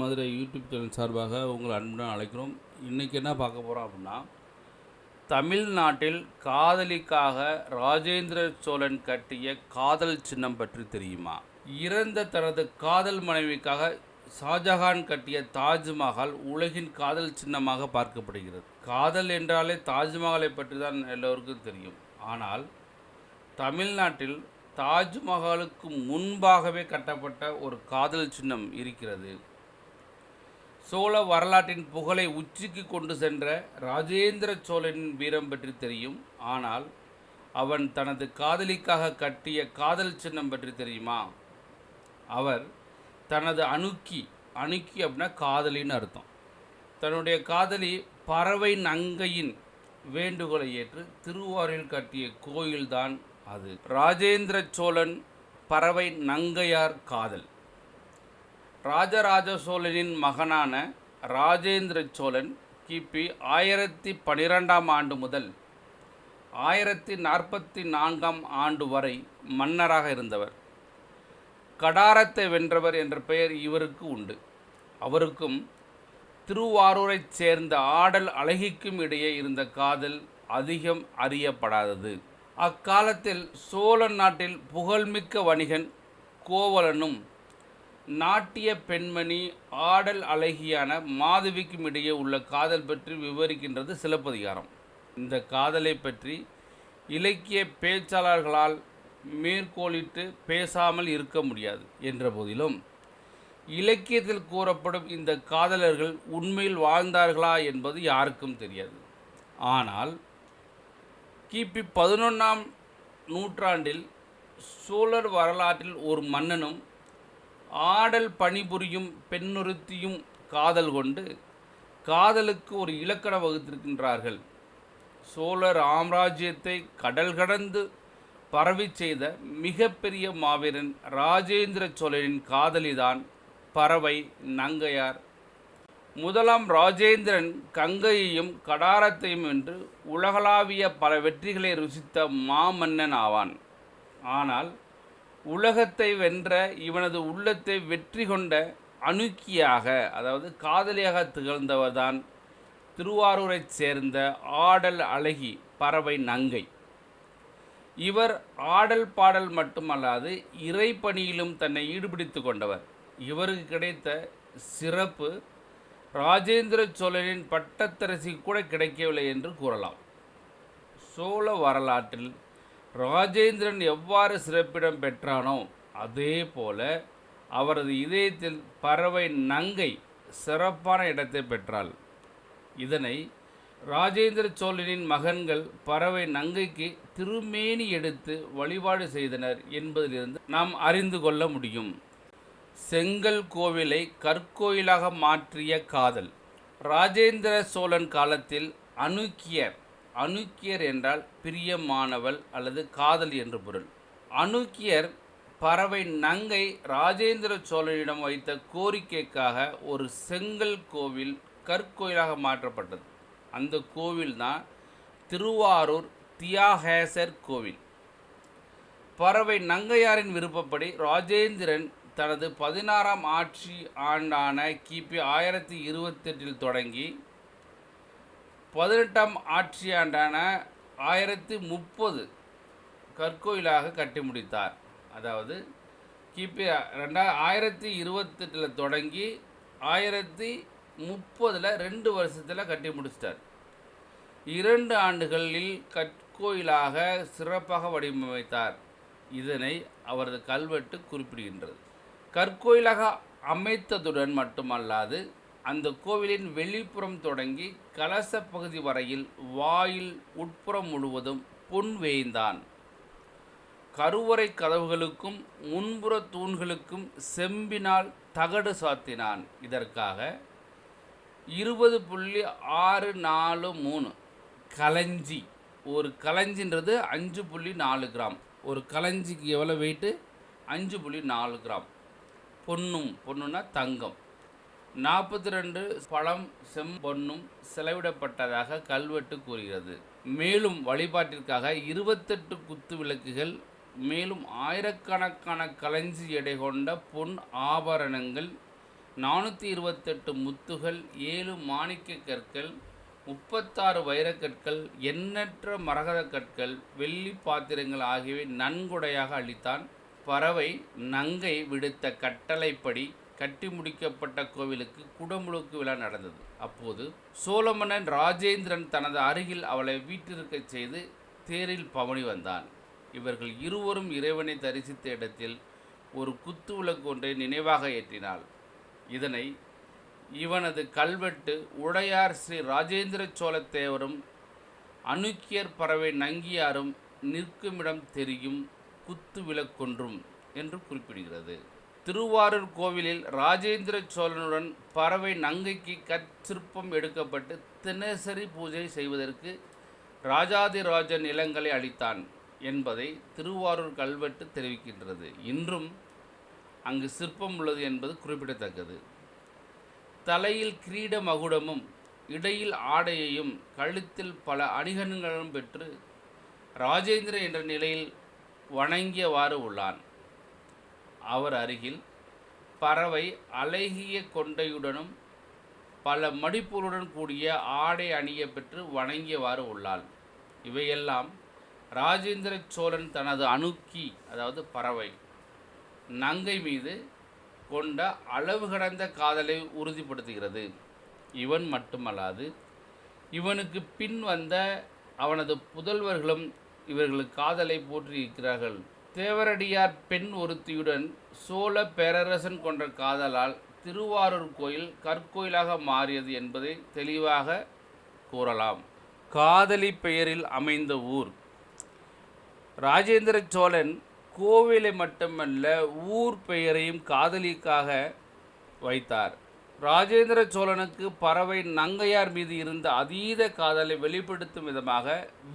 Madurai YouTube channel சார்பாக உங்களை அன்புடன் அழைக்கிறோம். இன்றைக்கி என்ன பார்க்க போகிறோம் அப்படின்னா தமிழ்நாட்டில் காதலிக்காக ராஜேந்திர சோழன் கட்டிய காதல் சின்னம் பற்றி தெரியுமா? இறந்த தனது காதல் மனைவிக்காக ஷாஜஹான் கட்டிய தாஜ்மஹால் உலகின் காதல் சின்னமாக பார்க்கப்படுகிறது. காதல் என்றாலே தாஜ்மஹாலை பற்றி தான் எல்லோருக்கும் தெரியும். ஆனால் தமிழ்நாட்டில் தாஜ்மஹாலுக்கு முன்பாகவே கட்டப்பட்ட ஒரு காதல் சின்னம் இருக்கிறது. சோழ வரலாற்றின் புகழை உச்சிக்கு கொண்டு சென்ற ராஜேந்திர சோழனின் வீரம் பற்றி தெரியும். ஆனால் அவன் தனது காதலிக்காக கட்டிய காதல் சின்னம் பற்றி தெரியுமா? அவர் தனது அணுக்கி அணுக்கி அப்படின்னா காதலின்னு அர்த்தம். தன்னுடைய காதலி பறவை நங்கையின் வேண்டுகோளை ஏற்று திருவாரூரில் கட்டிய கோயில்தான் அது ராஜேந்திர சோழன் பறவை நங்கையார் காதல். ராஜராஜ சோழனின் மகனான ராஜேந்திர சோழன் கிபி ஆயிரத்தி பனிரெண்டாம் ஆண்டு முதல் ஆயிரத்தி நாற்பத்தி நான்காம் ஆண்டு வரை மன்னராக இருந்தவர். கடாரத்தை வென்றவர் என்ற பெயர் இவருக்கு உண்டு. அவருக்கும் திருவாரூரைச் சேர்ந்த ஆடல் அழகிக்கும் இடையே இருந்த காதல் அதிகம் அறியப்படாதது. அக்காலத்தில் சோழ நாட்டில் புகழ்மிக்க வணிகன் கோவலனும் நாட்டிய பெண்மணி ஆடல் அழகியான மாதவிக்கும் இடையே உள்ள காதல் பற்றி விவரிக்கின்றது சிலப்பதிகாரம். இந்த காதலை பற்றி இலக்கிய பேச்சாளர்களால் மேற்கோளிட்டு பேசாமல் இருக்க முடியாது என்ற போதிலும் இலக்கியத்தில் கூறப்படும் இந்த காதலர்கள் உண்மையில் வாழ்ந்தார்களா என்பது யாருக்கும் தெரியாது. ஆனால் கிபி பதினொன்றாம் நூற்றாண்டில் சோழர் வரலாற்றில் ஒரு மன்னனும் ஆடல் பணிபுரியும் பெண்ணொருத்தியும் காதல் கொண்டு காதலுக்கு ஒரு இலக்கணம் வகுத்திருக்கின்றார்கள். சோழர் ஆம்ராஜ்யத்தை கடல் கடந்து பரவிச் செய்த மிகப்பெரிய மாவீரன் ராஜேந்திர சோழரின் காதலிதான் பறவை நங்கையார் முதலாம் ராஜேந்திரன் கங்கையையும் கடாரத்தையும் வென்று உலகளாவிய பல வெற்றிகளை ருசித்த மாமன்னன் ஆவான். ஆனால் உலகத்தை வென்ற இவனது உள்ளத்தை வெற்றி கொண்ட அணுக்கியாக அதாவது காதலியாக திகழ்ந்தவர்தான் திருவாரூரைச் சேர்ந்த ஆடல் அழகி பறவை நங்கை. இவர் ஆடல் பாடல் மட்டுமல்லாது இறைப்பணியிலும் தன்னை ஈடுபிடித்து கொண்டவர். இவருக்கு கிடைத்த சிறப்பு ராஜேந்திர சோழனின் பட்டத்தரசி கூட கிடைக்கவில்லை என்று கூறலாம். சோழ வரலாற்றில் ராஜேந்திரன் எவ்வாறு சிறப்பிடம் பெற்றானோ அதே போல அவரது இதயத்தில் பறவை நங்கை சிறப்பான இடத்தை பெற்றாள். இதனை ராஜேந்திர சோழனின் மகன்கள் பறவை நங்கைக்கு திருமேனி எடுத்து வழிபாடு செய்தனர் என்பதிலிருந்து நாம் அறிந்து கொள்ள முடியும். செங்கல் கோவிலை கற்கோயிலாக மாற்றிய காதல். ராஜேந்திர சோழன் காலத்தில் அணுக்கியர் அணுக்கியர் என்றால் பிரியமானவள் அல்லது காதல் என்று பொருள். அணுக்கியர் பறவை நங்கை ராஜேந்திர சோழனிடம் வைத்த கோரிக்கைக்காக ஒரு செங்கல் கோவில் கற்கோயிலாக மாற்றப்பட்டது. அந்த கோவில் தான் திருவாரூர் தியாகேசர் கோவில். பறவை நங்கையாரின் விருப்பப்படி ராஜேந்திரன் தனது பதினாறாம் ஆட்சி ஆண்டான கிபி ஆயிரத்தி இருபத்தெட்டில் தொடங்கி பதினெட்டாம் ஆட்சி ஆண்டான ஆயிரத்தி முப்பது கற்கோயிலாக கட்டி முடித்தார். அதாவது கிபி ரெண்டா ஆயிரத்தி இருபத்தெட்டில் தொடங்கி ஆயிரத்தி முப்பதில் ரெண்டு வருஷத்தில் கட்டி முடிச்சிட்டார். இரண்டு ஆண்டுகளில் கற்கோயிலாக சிறப்பாக வடிவமைத்தார். இதனை அவரது கல்வெட்டு குறிப்பிடுகின்றது. கற்கோயிலாக அமைத்ததுடன் மட்டுமல்லாது அந்த கோவிலின் வெளிப்புறம் தொடங்கி கலச பகுதி வரையில் வாயில் உட்புறம் முழுவதும் பொன் வேய்ந்தான். கருவறை கதவுகளுக்கும் முன்புற தூண்களுக்கும் செம்பினால் தகடு சாத்தினான். இதற்காக இருபது புள்ளி ஆறு நாலு மூணு களஞ்சி ஒரு களஞ்சின்றது அஞ்சு புள்ளி நாலு கிராம். ஒரு களஞ்சிக்கு எவ்வளோ வெயிட்டு அஞ்சு புள்ளி நாலு கிராம். பொன்னும் பொண்ணுன்னா தங்கம். நாற்பத்தி ரெண்டு பழம் செம்பொன்னும் செலவிடப்பட்டதாக கல்வெட்டு கூறுகிறது. மேலும் வழிபாட்டிற்காக இருபத்தெட்டு குத்து விளக்குகள் மேலும் ஆயிரக்கணக்கான களஞ்சி எடை கொண்ட பொன் ஆபரணங்கள் நானூற்றி இருபத்தெட்டு முத்துகள் ஏழு மாணிக்க கற்கள் முப்பத்தாறு வைரக்கற்கள் எண்ணற்ற மரகத கற்கள் வெள்ளி பாத்திரங்கள் ஆகியவை நன்கொடையாக அளித்தான் பறவை நங்கை விடுத்த கட்டளைப்படி கட்டி முடிக்கப்பட்ட கோவிலுக்கு குடமுழுக்கு விழா நடந்தது. அப்போது சோழமன்னன் ராஜேந்திரன் தனது அருகில் அவளை வீட்டிற்கச் செய்து தேரில் பவனி வந்தான். இவர்கள் இருவரும் இறைவனை தரிசித்த இடத்தில் ஒரு குத்து விளக்கு ஒன்றை நினைவாக ஏற்றினாள். இதனை இவனது கல்வெட்டு உடையார் ஸ்ரீ ராஜேந்திர சோழத்தேவரும் அணுக்கியர் பறவை நங்கியாரும் நிற்குமிடம் தெரியும் குத்து விளக்கொன்றும் என்று குறிப்பிடுகிறது. திருவாரூர் கோவிலில் ராஜேந்திர சோழனுடன் பறவை நங்கைக்கு கற்சிற்பம் எடுக்கப்பட்டு தினசரி பூஜை செய்வதற்கு ராஜாதிராஜ நிலங்களை அளித்தான் என்பதை திருவாரூர் கல்வெட்டு தெரிவிக்கின்றது. இன்றும் அங்கு சிற்பம் உள்ளது என்பது குறிப்பிடத்தக்கது. தலையில் கிரீட மகுடமும் இடையில் ஆடையையும் கழுத்தில் பல அணிகலன்களும் பெற்று ராஜேந்திர என்ற நிலையில் வணங்கியவாறு உள்ளான். அவர் அருகில் பறவை அழகிய கொண்டையுடனும் பல மடிப்புகளுடன் கூடிய ஆடை அணிய பெற்று வணங்கியவாறு உள்ளாள். இவையெல்லாம் ராஜேந்திர சோழன் தனது அணுக்கி அதாவது பறவை நங்கை மீது கொண்ட அளவு கடந்த காதலை உறுதிப்படுத்துகிறது. இவன் மட்டுமல்லாது இவனுக்கு பின் வந்த அவனது புதல்வர்களும் இவர்கள் காதலை போற்றியிருக்கிறார்கள். தேவரடியார் பெண் ஒருத்தியுடன் சோழ பேரரசன் கொண்ட காதலால் திருவாரூர் கோயில் கற்கோயிலாக மாறியது என்பதை தெளிவாக கூறலாம். காதலி பெயரில் அமைந்த ஊர். ராஜேந்திர சோழன் கோவிலை மட்டுமல்ல ஊர் பெயரையும் காதலிக்காக வைத்தார். ராஜேந்திர சோழனுக்கு பறவை நங்கையார் மீது இருந்த அதீத காதலை வெளிப்படுத்தும் விதமாக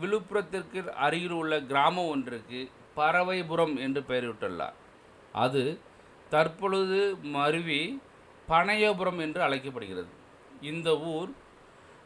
விழுப்புரத்திற்கு அருகில் உள்ள கிராமம் ஒன்றுக்கு பறவைபுரம் என்று பெயரிட்டுள்ளார். அது தற்பொழுது மருவி பனையபுரம் என்று அழைக்கப்படுகிறது. இந்த ஊர்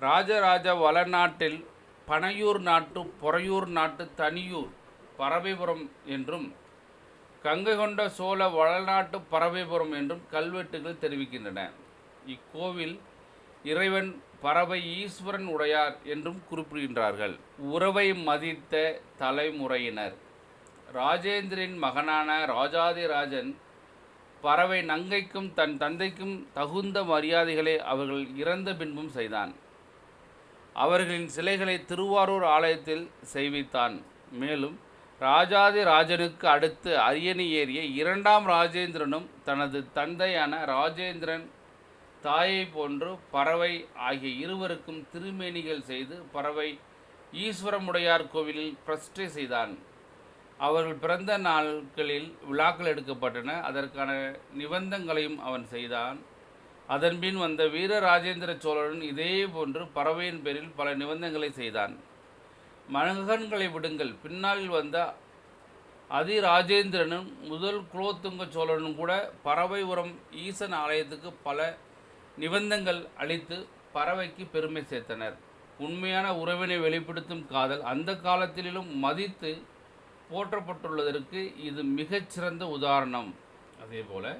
ராஜராஜ வளநாட்டில் பனையூர் நாட்டு பொறையூர் நாட்டு தனியூர் பறவைபுரம் என்றும் கங்கை கொண்ட சோழ வளநாட்டு பறவைபுரம் என்றும் கல்வெட்டுகள் தெரிவிக்கின்றன. இக்கோவில் இறைவன் பறவை ஈஸ்வரன் உடையார் என்றும் குறிப்பிடுகின்றார்கள். உறவை மதித்த தலைமுறையினர். ராஜேந்திரின் மகனான ராஜாதிராஜன் பறவை நங்கைக்கும் தன் தந்தைக்கும் தகுந்த மரியாதைகளை அவர்கள் இறந்த பின்பும் செய்தான். அவர்களின் சிலைகளை திருவாரூர் ஆலயத்தில் செய்வித்தான் மேலும் ராஜாதி ராஜனுக்கு அடுத்து அரியணை ஏறிய இரண்டாம் ராஜேந்திரனும் தனது தந்தையான ராஜேந்திரன் தாயை போன்று பறவை ஆகிய இருவருக்கும் திருமேனிகள் செய்து பறவை ஈஸ்வரமுடையார் கோவிலில் பிரஷ்டை செய்தான். அவர்கள் பிறந்த நாட்களில் விழாக்கள் எடுக்கப்பட்டன. அதற்கான நிபந்தங்களையும் அவன் செய்தான். அதன்பின் வந்த வீர ராஜேந்திர சோழன் இதே போன்று பறவையின் பேரில் பல நிபந்தங்களை செய்தான். மகன்களை விடுங்கள். பின்னாளில் வந்த அதிராஜேந்திரனும் முதல் குலோத்துங்க சோழனும் கூட பறவை உரம் ஈசன் ஆலயத்துக்கு பல நிபந்தங்கள் அளித்து பறவைக்கு பெருமை சேர்த்தனர். உண்மையான உறவினை வெளிப்படுத்தும் காதல் அந்த காலத்திலும் மதித்து போற்றப்பட்டுள்ளதற்கு இது மிகச்சிறந்த உதாரணம். அதே போல்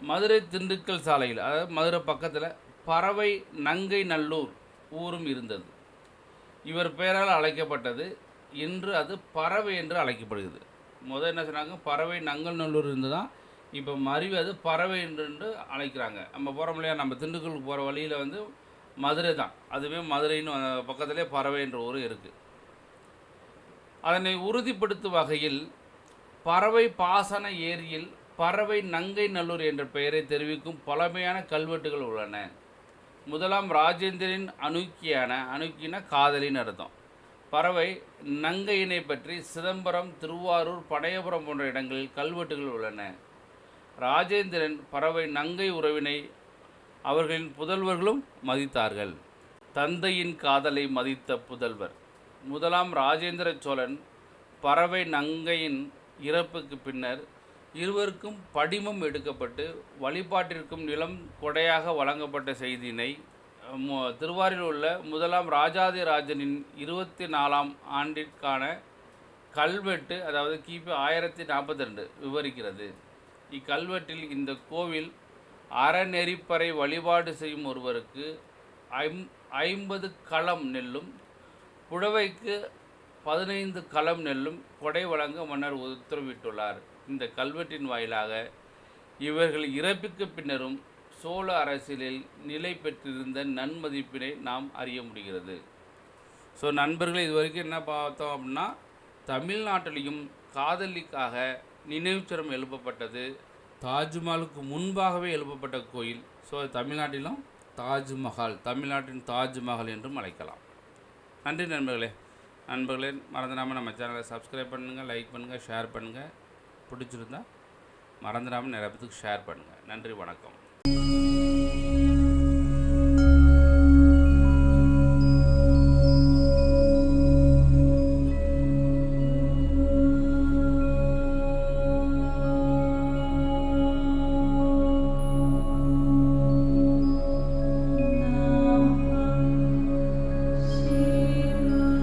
மதுரை திண்டுக்கல் சாலையில் அதாவது மதுரை பக்கத்தில் பறவை நங்கை நல்லூர் ஊரும் இருந்தது. இவர் பெயரால் அழைக்கப்பட்டது. இன்று அது பறவை என்று அழைக்கப்படுகிறது. முதல் என்ன சொன்னாங்க? பறவை நங்கல் நல்லூர் இருந்து தான் இப்போ மருவி அது பறவை என்று அழைக்கிறாங்க. நம்ம போகிறோம் இல்லையா? நம்ம திண்டுக்கலுக்கு போகிற வழியில் வந்து மதுரை தான். அதுவே மதுரைன்னு பக்கத்திலே பறவை என்ற ஊர் இருக்குது அதனை உறுதிப்படுத்தும் வகையில் பறவை பாசன ஏரியில் பறவை நங்கை நல்லூர் என்ற பெயரை தெரிவிக்கும் பழமையான கல்வெட்டுகள் உள்ளன. முதலாம் ராஜேந்திரன் அணுக்கியான அணுக்கின காதலின் அர்த்தம். பறவை நங்கையினை பற்றி சிதம்பரம் திருவாரூர் படையபுரம் போன்ற இடங்களில் கல்வெட்டுகள் உள்ளன. ராஜேந்திரன் பறவை நங்கை உறவினை அவர்களின் புதல்வர்களும் மதித்தார்கள். தந்தையின் காதலை மதித்த புதல்வர். முதலாம் ராஜேந்திர சோழன் பறவை நங்கையின் இறப்புக்கு பின்னர் இருவருக்கும் படிமம் எடுக்கப்பட்டு வழிபாட்டிற்கும் நிலம் கொடையாக வழங்கப்பட்ட செய்தியினை திருவாரில் உள்ள முதலாம் ராஜாதிராஜனின் இருபத்தி நாலாம் ஆண்டிற்கான கல்வெட்டு அதாவது கிபி ஆயிரத்தி நாற்பத்தி ரெண்டு விவரிக்கிறது. இக்கல்வெட்டில் இந்த கோவில் அறநெறிப்பறை வழிபாடு செய்யும் ஒருவருக்கு ஐம் ஐம்பது களம் நெல்லும் புடவைக்கு பதினைந்து களம் நெல்லும் கொடை வழங்க மன்னர் உத்தரவிட்டுள்ளார். இந்த கல்வெட்டின் வாயிலாக இவர்கள் இறப்புக்கு பின்னரும் சோழ அரசியலில் நிலை பெற்றிருந்த நன்மதிப்பினை நாம் அறிய முடிகிறது. ஸோ நண்பர்கள் இது வரைக்கும் என்ன பார்த்தோம் அப்படின்னா தமிழ்நாட்டிலையும் காதலிக்காக நினைவுச்சிரம் எழுப்பப்பட்டது. தாஜ்மஹாலுக்கு முன்பாகவே எழுப்பப்பட்ட கோயில். ஸோ தமிழ்நாட்டிலும் தாஜ்மஹால் தமிழ்நாட்டின் தாஜ்மஹால் என்றும் அழைக்கலாம். நன்றி நண்பர்களே. நண்பர்களே மறந்துடாமல் நம்ம சேனலை சப்ஸ்கிரைப் பண்ணுங்கள் லைக் பண்ணுங்கள் ஷேர் பண்ணுங்கள் பிடிச்சிருந்தா மறந்துடாமல் நிறைய பேத்துக்கு ஷேர் பண்ணுங்கள் நன்றி வணக்கம்.